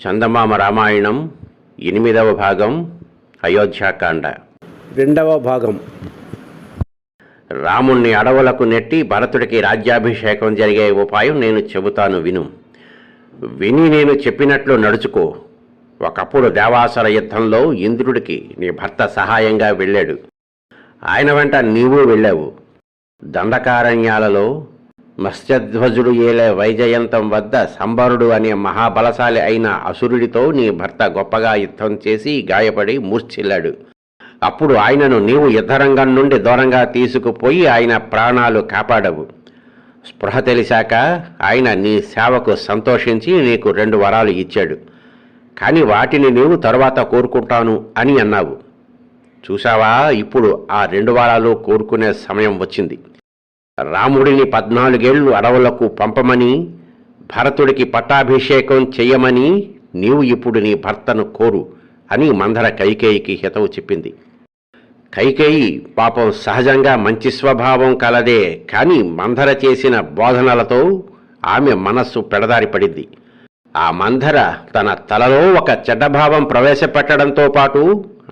చందమామ రామాయణం ఎనిమిదవ భాగం అయోధ్యాకాండ రెండవ భాగం. రాముణ్ణి అడవులకు నెట్టి భరతుడికి రాజ్యాభిషేకం జరిగే ఉపాయం నేను చెబుతాను విను. విని నేను చెప్పినట్లు నడుచుకో. ఒకప్పుడు దేవాసుర యుద్ధంలో ఇంద్రుడికి నీ భర్త సహాయంగా వెళ్ళాడు. ఆయన వెంట నీవు వెళ్ళావు. దండకారణ్యాలలో మత్స్యధ్వజుడు ఏలే వైజయంతం వద్ద సంబరుడు అనే మహాబలశాలి అయిన అసురుడితో నీ భర్త గొప్పగా యుద్ధం చేసి గాయపడి మూర్ఛిల్లాడు. అప్పుడు ఆయనను నీవు యుద్ధరంగం నుండి దూరంగా తీసుకుపోయి ఆయన ప్రాణాలు కాపాడవు. స్పృహ తెలిసాక ఆయన నీ సేవకు సంతోషించి నీకు రెండు వరాలు ఇచ్చాడు. కానీ వాటిని నీవు తరువాత కోరుకుంటాను అని అన్నావు. చూసావా ఇప్పుడు ఆ రెండు వారాలు కోరుకునే సమయం వచ్చింది. రాముడిని పద్నాలుగేళ్ళు అడవులకు పంపమని భరతుడికి పట్టాభిషేకం చెయ్యమని నీవు ఇప్పుడు నీ భర్తను కోరు అని మందర కైకేయికి హితవు చెప్పింది. కైకేయి పాపం సహజంగా మంచి స్వభావం కలదే కాని మందర చేసిన బోధనలతో ఆమె మనస్సు పెడదారిపడింది ఆ మందర తన తలలో ఒక చెడ్డభావం ప్రవేశపెట్టడంతో పాటు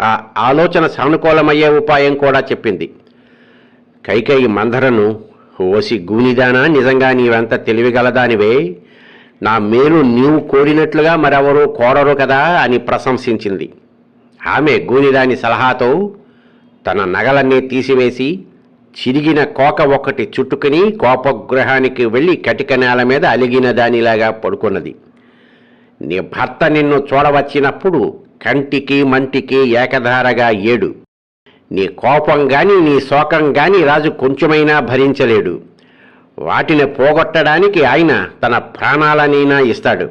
ఆ ఆలోచన సానుకూలమయ్యే ఉపాయం కూడా చెప్పింది. కైకేయి మందరను ఓసి గూనిదానా నిజంగా నీవెంత తెలివిగలదానివే. నా మేలు నీవు కోరినట్లుగా మరెవరూ కోరరు కదా అని ప్రశంసించింది. ఆమె గూనిదాని సలహాతో తన నగలన్నీ తీసివేసి చిరిగిన కోక ఒకటి చుట్టుకుని కోపగృహానికి వెళ్ళి కటిక నేల మీద అలిగిన దానిలాగా పడుకున్నది. నీ భర్త నిన్ను చూడవచ్చినప్పుడు కంటికి మంటికి ఏకధారగా ఏడు. నీ కోపం గాని నీ శోకం గాని రాజు కొంచెమైనా భరించలేడు. వాటిని పోగొట్టడానికి ఆయన తన ప్రాణాలనైనా ఇస్తాడు.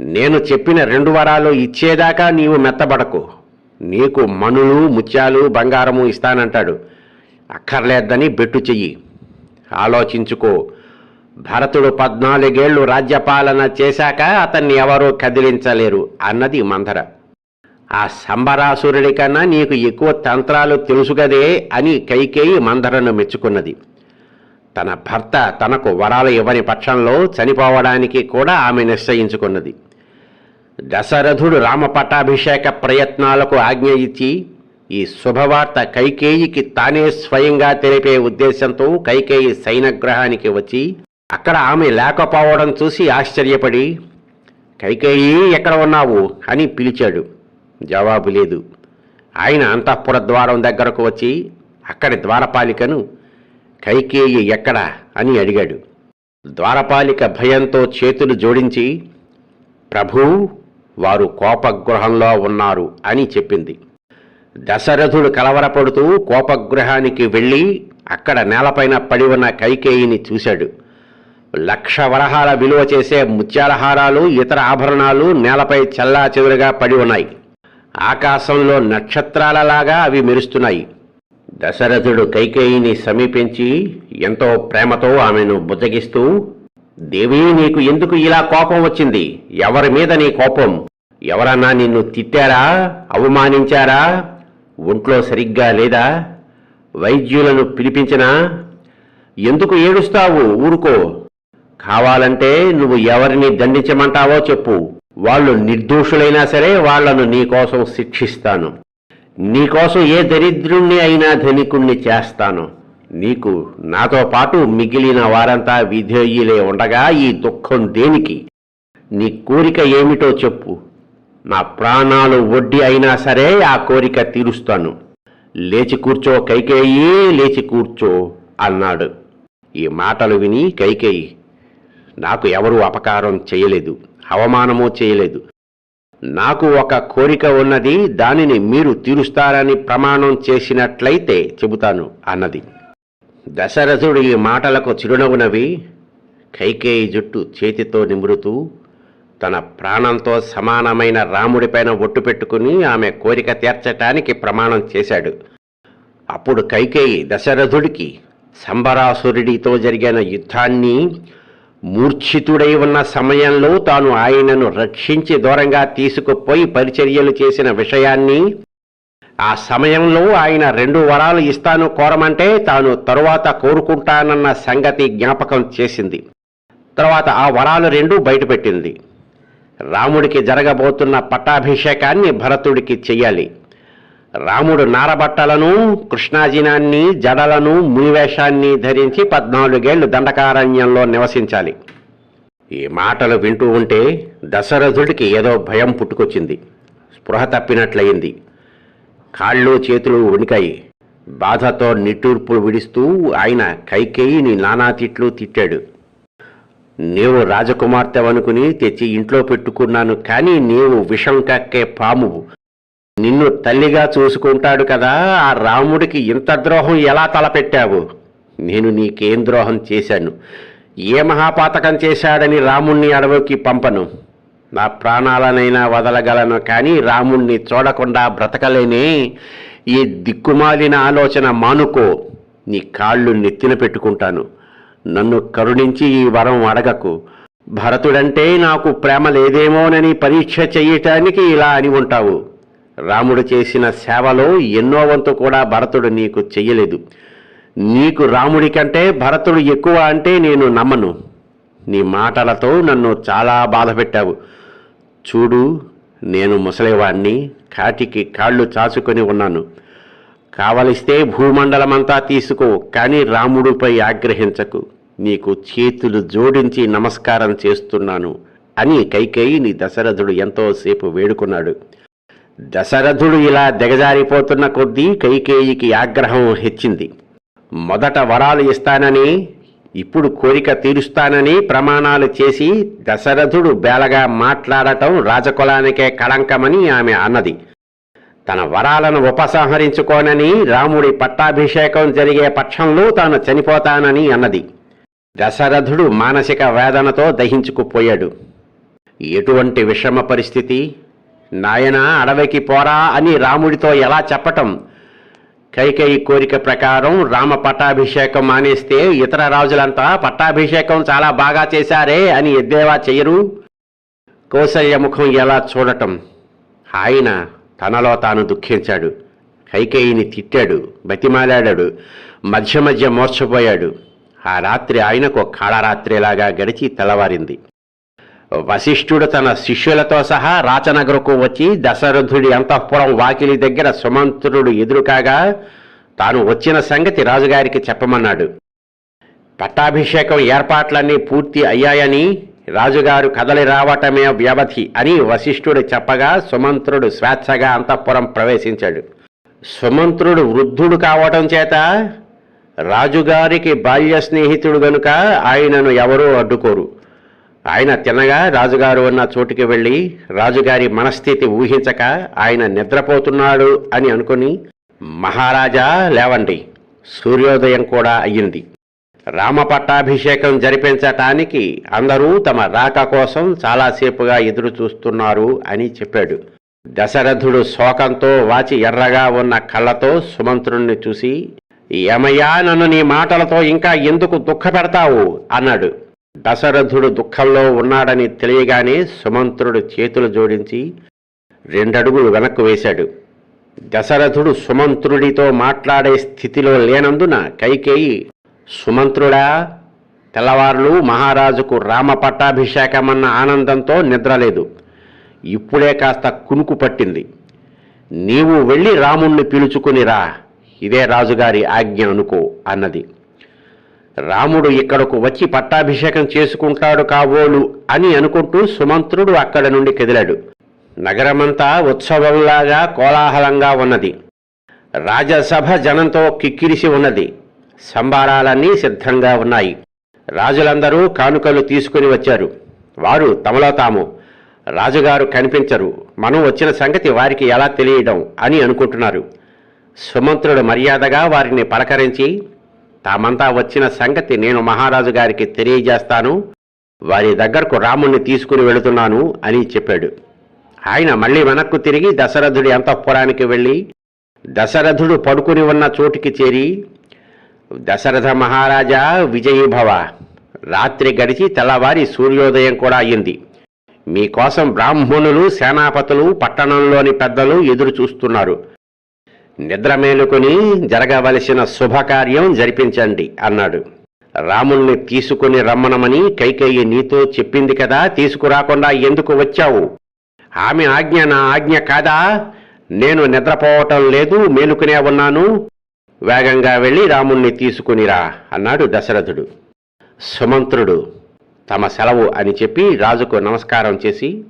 నేను చెప్పిన రెండు వరాలు ఇచ్చేదాకా నీవు మెత్తబడకు. నీకు మణులు ముత్యాలు బంగారము ఇస్తానంటాడు. అక్కర్లేద్దని బెట్టు చెయ్యి. ఆలోచించుకో. భరతుడు పద్నాలుగేళ్ళు రాజ్యపాలన చేశాక అతన్ని ఎవరూ కదిలించలేరు అన్నది మంధర ఆ సంబరాసురుడి కన్నా నీకు ఎక్కువ తంత్రాలు తెలుసుగదే అని కైకేయి మందరను మెచ్చుకున్నది. తన భర్త తనకు వరాలు ఇవ్వని పక్షంలో చనిపోవడానికి కూడా ఆమె నిశ్చయించుకున్నది. దశరథుడు రామ పట్టాభిషేక ప్రయత్నాలకు ఆజ్ఞ ఇచ్చి ఈ శుభవార్త కైకేయికి తానే స్వయంగా తెలిపే ఉద్దేశంతో కైకేయి సైనగ్రహానికి వచ్చి అక్కడ ఆమె లేకపోవడం చూసి ఆశ్చర్యపడి కైకేయి ఎక్కడ ఉన్నావు? అని పిలిచాడు. జవాబు లేదు. ఆయన అంతఃపుర ద్వారం దగ్గరకు వచ్చి అక్కడి ద్వారపాలికను కైకేయి ఎక్కడ అని అడిగాడు. ద్వారపాలిక భయంతో చేతులు జోడించి ప్రభూ వారు కోపగృహంలో ఉన్నారు అని చెప్పింది. దశరథుడు కలవరపడుతూ కోపగృహానికి వెళ్ళి అక్కడ నేలపైన పడి ఉన్న కైకేయిని చూశాడు. లక్ష వరహాల విలువ చేసే ముత్యాలహారాలు ఇతర ఆభరణాలు నేలపై చల్లా చెదురుగా పడి ఉన్నాయి. ఆకాశంలో నక్షత్రాలలాగా అవి మెరుస్తున్నాయి. దశరథుడు కైకేయిని సమీపించి ఎంతో ప్రేమతో ఆమెను బుజ్జగిస్తూ దేవి నీకు ఎందుకు ఇలా కోపం వచ్చింది? ఎవరి మీద నీ కోపం? ఎవరన్నా నిన్ను తిట్టారా? అవమానించారా? ఒంట్లో సరిగ్గా లేదా? వైద్యులను పిలిపించినా? ఎందుకు ఏడుస్తావు? ఊరుకో. కావాలంటే నువ్వు ఎవరిని దండించమంటావో చెప్పు. వాళ్ళు నిర్దోషులైనా సరే వాళ్ళను నీకోసం శిక్షిస్తాను. నీకోసం ఏ దరిద్రుణ్ణి అయినా ధనికుణ్ణి చేస్తాను. నీకు నాతో పాటు మిగిలిన వారంతా విధేయులే ఉండగా ఈ దుఃఖం దేనికి? నీ కోరిక ఏమిటో చెప్పు. నా ప్రాణాలు వడ్డీ అయినా సరే ఆ కోరిక తీరుస్తాను. లేచి కూర్చో కైకేయి లేచి కూర్చో అన్నాడు. ఈ మాటలు విని కైకేయి నాకు ఎవరూ అపకారం చేయలేదు. అవమానమూ చేయలేదు. నాకు ఒక కోరిక ఉన్నది దానిని మీరు తీరుస్తారని ప్రమాణం చేసినట్లయితే చెబుతాను అన్నది. దశరథుడు ఈ మాటలకు చిరునవ్వునవి కైకేయి జుట్టు చేతితో నిమురుతూ తన ప్రాణంతో సమానమైన రాముడిపైన ఒట్టు పెట్టుకుని ఆమె కోరిక తీర్చటానికి ప్రమాణం చేశాడు. అప్పుడు కైకేయి దశరథుడికి సంబరాసురుడితో జరిగిన యుద్ధాన్ని మూర్ఛితుడై ఉన్న సమయంలో తాను ఆయనను రక్షించి దూరంగా తీసుకుపోయి పరిచర్యలు చేసిన విషయాన్ని ఆ సమయంలో ఆయన రెండు వరాలు ఇస్తాను కోరమంటే తాను తరువాత కోరుకుంటానన్న సంగతి జ్ఞాపకం చేసింది. తర్వాత ఆ వరాలు రెండు బయటపెట్టింది. రాముడికి జరగబోతున్న పట్టాభిషేకాన్ని భరతుడికి చెయ్యాలి. రాముడు నారబట్టలను కృష్ణాజినాన్ని జడలను మునివేషాన్ని ధరించి పద్నాలుగేళ్ళు దండకారణ్యంలో నివసించాలి. ఈ మాటలు వింటూ ఉంటే దశరథుడికి ఏదో భయం పుట్టుకొచ్చింది. స్పృహ తప్పినట్లయింది. కాళ్ళు చేతులు వణికాయి. బాధతో నిట్టూర్పులు విడుస్తూ ఆయన కైకేయిని నానా తిట్లు తిట్టాడు. నీవు రాజకుమార్తెవనుకుని తెచ్చి ఇంట్లో పెట్టుకున్నాను కానీ నీవు విషం కక్కే పాము నిన్ను తల్లిగా చూసుకుంటాడు కదా ఆ రాముడికి ఇంత ద్రోహం ఎలా తలపెట్టావు? నేను నీకేం ద్రోహం చేశాను? ఏ మహాపాతకం చేశాడని రాముణ్ణి అడవికి పంపను. నా ప్రాణాలనైనా వదలగలను కానీ రాముణ్ణి చూడకుండా బ్రతకలేనే. ఈ దిక్కుమాలిన ఆలోచన మానుకో. నీ కాళ్ళు నెత్తిన పెట్టుకుంటాను. నన్ను కరుణించి ఈ వరం అడగకు. భరతుడంటే నాకు ప్రేమ లేదేమోనని పరీక్ష చెయ్యటానికి ఇలా అని ఉంటావు. రాముడు చేసిన సేవలో ఎన్నో వంతు కూడా భరతుడు నీకు చెయ్యలేదు. నీకు రాముడి కంటే భరతుడు ఎక్కువ అంటే నేను నమ్మను. నీ మాటలతో నన్ను చాలా బాధ పెట్టావు. చూడు నేను ముసలివాణ్ణి కాటికి కాళ్ళు చాచుకొని ఉన్నాను. కావలిస్తే భూమండలమంతా తీసుకో కానీ రాముడిపై ఆగ్రహించకు. నీకు చేతులు జోడించి నమస్కారం చేస్తున్నాను అని కైకేయిని దశరథుడు ఎంతోసేపు వేడుకున్నాడు. దశరథుడు ఇలా దిగజారిపోతున్న కొద్దీ కైకేయికి ఆగ్రహం హెచ్చింది. మొదట వరాలు ఇస్తానని ఇప్పుడు కోరిక తీరుస్తానని ప్రమాణాలు చేసి దశరథుడు బేలగా మాట్లాడటం రాజకులానికే కళంకమని ఆమె అన్నది. తన వరాలను ఉపసంహరించుకోనని రాముడి పట్టాభిషేకం జరిగే పక్షంలో తాను చనిపోతానని అన్నది. దశరథుడు మానసిక వేదనతో దహించుకుపోయాడు. ఎటువంటి విషమ పరిస్థితి? నాయన అడవికి పోరా అని రాముడితో ఎలా చెప్పటం? కైకేయి కోరిక ప్రకారం రామ పట్టాభిషేకం మానేస్తే ఇతర రాజులంతా పట్టాభిషేకం చాలా బాగా చేశారే అని ఎద్దేవా చెయ్యరు? కౌసల్య ముఖం ఎలా చూడటం? ఆయన తనలో తాను దుఃఖించాడు. కైకేయిని తిట్టాడు బతిమాలాడాడు మధ్య మధ్య మోర్చపోయాడు ఆ రాత్రి ఆయనకు కాళరాత్రిలాగా గడిచి తెల్లవారింది. వశిష్ఠుడు తన శిష్యులతో సహా రాచనగరకు వచ్చి దశరథుడి అంతఃపురం వాకిలి దగ్గర సుమంత్రుడు ఎదురుకాగా తాను వచ్చిన సంగతి రాజుగారికి చెప్పమన్నాడు. పట్టాభిషేకం ఏర్పాట్లన్నీ పూర్తి అయ్యాయని రాజుగారు కదలి రావటమే వ్యవధి అని వశిష్ఠుడు చెప్పగా సుమంత్రుడు స్వేచ్ఛగా అంతఃపురం ప్రవేశించాడు. సుమంత్రుడు వృద్ధుడు కావటం చేత రాజుగారికి బాల్య స్నేహితుడు గనుక ఆయనను ఎవరూ అడ్డుకోరు. ఆయన తినగా రాజుగారు ఉన్న చోటుకి వెళ్ళి రాజుగారి మనస్థితి ఊహించక ఆయన నిద్రపోతున్నాడు అని అనుకుని మహారాజా లేవండి. సూర్యోదయం కూడా అయ్యింది. రామపట్టాభిషేకం జరిపించటానికి అందరూ తమ రాక కోసం చాలాసేపుగా ఎదురు చూస్తున్నారు అని చెప్పాడు. దశరథుడు శోకంతో వాచి ఎర్రగా ఉన్న కళ్ళతో సుమంత్రుణ్ణి చూసి ఏమయ్యా నన్ను నీ మాటలతో ఇంకా ఎందుకు దుఃఖపెడతావు? అన్నాడు. దశరథుడు దుఃఖంలో ఉన్నాడని తెలియగానే సుమంత్రుడు చేతులు జోడించి రెండడుగులు వెనక్కు వేశాడు. దశరథుడు సుమంత్రుడితో మాట్లాడే స్థితిలో లేనందున కైకేయి సుమంత్రుడా తెల్లవారులు మహారాజుకు రామ పట్టాభిషేకమన్న ఆనందంతో నిద్రలేదు. ఇప్పుడే కాస్త కునుకు పట్టింది. నీవు వెళ్ళి రాముణ్ణి పిలుచుకుని రా. ఇదే రాజుగారి ఆజ్ఞ అనుకో అన్నది. రాముడు ఇక్కడకు వచ్చి పట్టాభిషేకం చేసుకుంటాడు కాబోలు అని అనుకుంటూ సుమంత్రుడు అక్కడ నుండి కదిలాడు. నగరమంతా ఉత్సవంలాగా కోలాహలంగా ఉన్నది. రాజసభ జనంతో కిక్కిరిసి ఉన్నది. సంబారాలన్నీ సిద్ధంగా ఉన్నాయి. రాజులందరూ కానుకలు తీసుకుని వచ్చారు. వారు తమలో తాము. రాజుగారు కనిపించరు. మనం వచ్చిన సంగతి వారికి ఎలా తెలియడం అని అనుకుంటున్నారు. సుమంత్రుడు మర్యాదగా వారిని పలకరించి తామంతా వచ్చిన సంగతి నేను మహారాజు గారికి తెలియజేస్తాను. వారి దగ్గరకు రాముణ్ణి తీసుకుని వెళుతున్నాను అని చెప్పాడు. ఆయన మళ్ళీ వెనక్కు తిరిగి దశరథుడి అంతఃపురానికి వెళ్ళి దశరథుడు పడుకుని ఉన్న చోటికి చేరి దశరథ మహారాజా విజయీభవ రాత్రి గడిచి తెల్లవారి సూర్యోదయం కూడా అయింది. మీకోసం బ్రాహ్మణులు సేనాపతులు పట్టణంలోని పెద్దలు ఎదురు చూస్తున్నారు నిద్ర మేలుకొని జరగవలసిన శుభకార్యం జరిపించండి అన్నాడు. రాముణ్ణి తీసుకుని రమ్మనమని కైకేయి నీతో చెప్పింది కదా తీసుకురాకుండా ఎందుకు వచ్చావు? ఆమె ఆజ్ఞ నా ఆజ్ఞ కాదా? నేను నిద్రపోవటం లేదు మేలుకునే ఉన్నాను. వేగంగా వెళ్ళి రాముణ్ణి తీసుకునిరా అన్నాడు దశరథుడు. సుమంత్రుడు తమ సెలవు అని చెప్పి రాజుకు నమస్కారం చేసి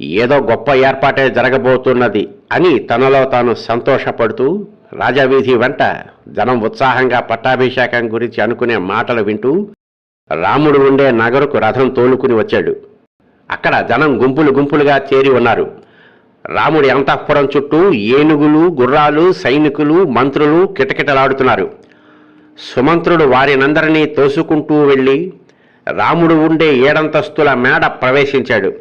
ఏదో గొప్ప ఏర్పాటే జరగబోతున్నది అని తనలో తాను సంతోషపడుతూ రాజవీధి వెంట జనం ఉత్సాహంగా పట్టాభిషేకం గురించి అనుకునే మాటలు వింటూ రాముడు ఉండే నగరుకు రథం తోలుకుని వచ్చాడు. అక్కడ జనం గుంపులు గుంపులుగా చేరి ఉన్నారు. రాముడి అంతఃపురం చుట్టూ ఏనుగులు గుర్రాలు సైనికులు మంత్రులు కిటకిటలాడుతున్నారు. సుమంత్రుడు వారినందరినీ తోసుకుంటూ వెళ్ళి రాముడు ఉండే ఏడంతస్తుల మేడ ప్రవేశించాడు.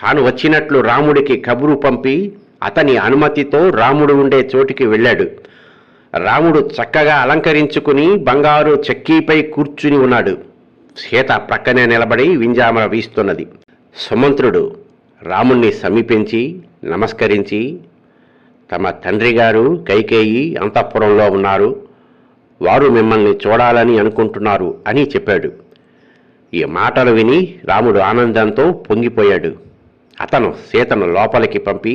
తాను వచ్చినట్లు రాముడికి కబురు పంపి అతని అనుమతితో రాముడు ఉండే చోటికి వెళ్ళాడు. రాముడు చక్కగా అలంకరించుకుని బంగారు చెక్కీపై కూర్చుని ఉన్నాడు. సీత ప్రక్కనే నిలబడి వింజామర వీస్తున్నది. సుమంత్రుడు రాముణ్ణి సమీపించి నమస్కరించి తమ తండ్రి గారు కైకేయి అంతఃపురంలో ఉన్నారు. వారు మిమ్మల్ని చూడాలని అనుకుంటున్నారు అని చెప్పాడు. ఈ మాటలు విని రాముడు ఆనందంతో పొంగిపోయాడు. అతను సీతను లోపలికి పంపి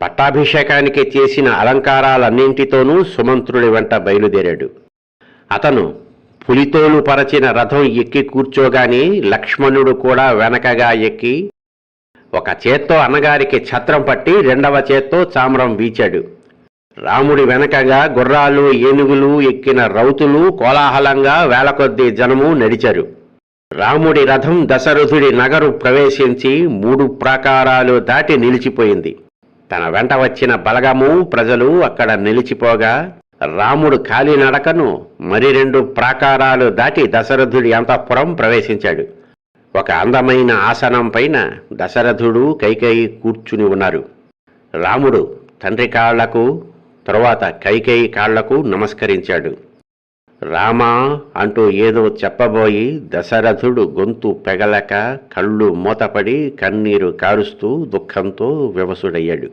పట్టాభిషేకానికి చేసిన అలంకారాలన్నింటితోనూ సుమంత్రుడి వెంట బయలుదేరాడు. అతను పులితోలు పరచిన రథం ఎక్కి కూర్చోగానే లక్ష్మణుడు కూడా వెనకగా ఎక్కి ఒక చేత్తో అన్నగారికి ఛత్రం పట్టి రెండవ చేత్తో చామరం వీచాడు. రాముడి వెనకగా గుర్రాలు ఏనుగులు ఎక్కిన రౌతులు కోలాహలంగా వేలకొద్దీ జనము నడిచారు. రాముడి రథం దశరథుడి నగరు ప్రవేశించి మూడు ప్రాకారాలు దాటి నిలిచిపోయింది. తన వెంట వచ్చిన బలగము ప్రజలు అక్కడ నిలిచిపోగా రాముడు కాలినడకను మరి రెండు ప్రాకారాలు దాటి దశరథుడి అంతఃపురం ప్రవేశించాడు. ఒక అందమైన ఆసనం పైన దశరథుడు కైకేయి కూర్చుని ఉన్నారు. రాముడు తండ్రి కాళ్ళకు తరువాత కైకేయి కాళ్ళకు నమస్కరించాడు. రామా అంటూ ఏదో చెప్పబోయి దశరథుడు గొంతు పెగలక కళ్ళు మూతపడి కన్నీరు కారుస్తూ దుఃఖంతో వివసుడయ్యాడు.